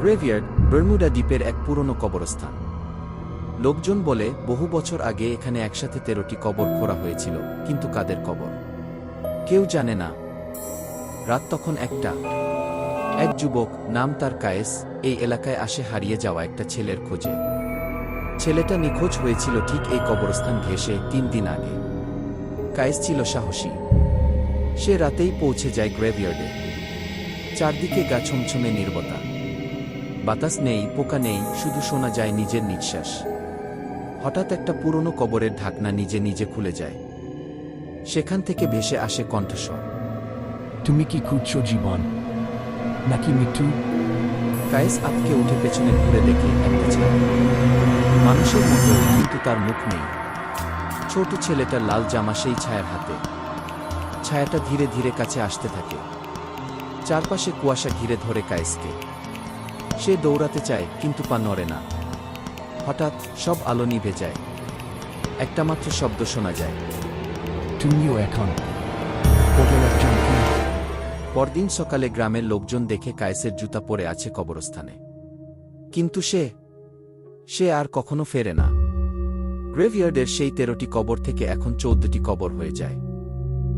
Graveyard Bermuda দ্বীপের এক পুরনো কবরস্থান। লোকজন বলে, বহু বছর আগে এখানে একসাথে তেরোটি কবর খোঁড়া হয়েছিল, কিন্তু কাদের কবর? কেউ জানে না। রাত তখন একটা। এক যুবক নাম তার কায়েস, এই এলাকায় আসে হারিয়ে যাওয়া একটা ছেলের খোঁজে। ছেলেটা নিখোঁজ হয়েছিল ঠিক এই কবরস্থান ঘেঁষে তিন দিন আগে। কায়েস ছিল সাহসী। সে রাতেই পৌঁছে যায় গ্রেভিয়ার্ডে। চারদিকে গা ছমছমে নির্বতা। বাতাস নেই পোকা নেই শুধু শোনা যায় নিজের নিঃশ্বাস। হঠাৎ একটা পুরনো কবরের ঢাকনা নিজে নিজে খুলে যায়। সেখান থেকে ভেসে আসে কণ্ঠস্বর। তুমি কি খুঁজছো জীবন? নাকি মৃত্যু? কায়েস আতকে উঠে পেছনে ঘুরে দেখে একটা ছেলে। মানুষের মতো কিন্তু তার মুখ নেই। ছোট ছেলেটার লাল জামা সেই ছায়ার হাতে। ছায়াটা ধীরে ধীরে কাছে আসতে থাকে। চারপাশে কুয়াশা ঘিরে ধরে কায়েসকে। সে দৌড়াতে চায় কিন্তু পা নড়ে না। হঠাৎ সব আলো নিভে যায়। একটা মাত্র শব্দ শোনা যায়। তুমিও এখন পরদিন সকালে গ্রামের লোকজন দেখে কায়েসের জুতা পরে আছে কবরস্থানে। কিন্তু সে সে আর কখনো ফেরে না। গ্রেভিয়ার্ডের সেই তেরোটি কবর থেকে এখন চৌদ্দটি কবর হয়ে যায়।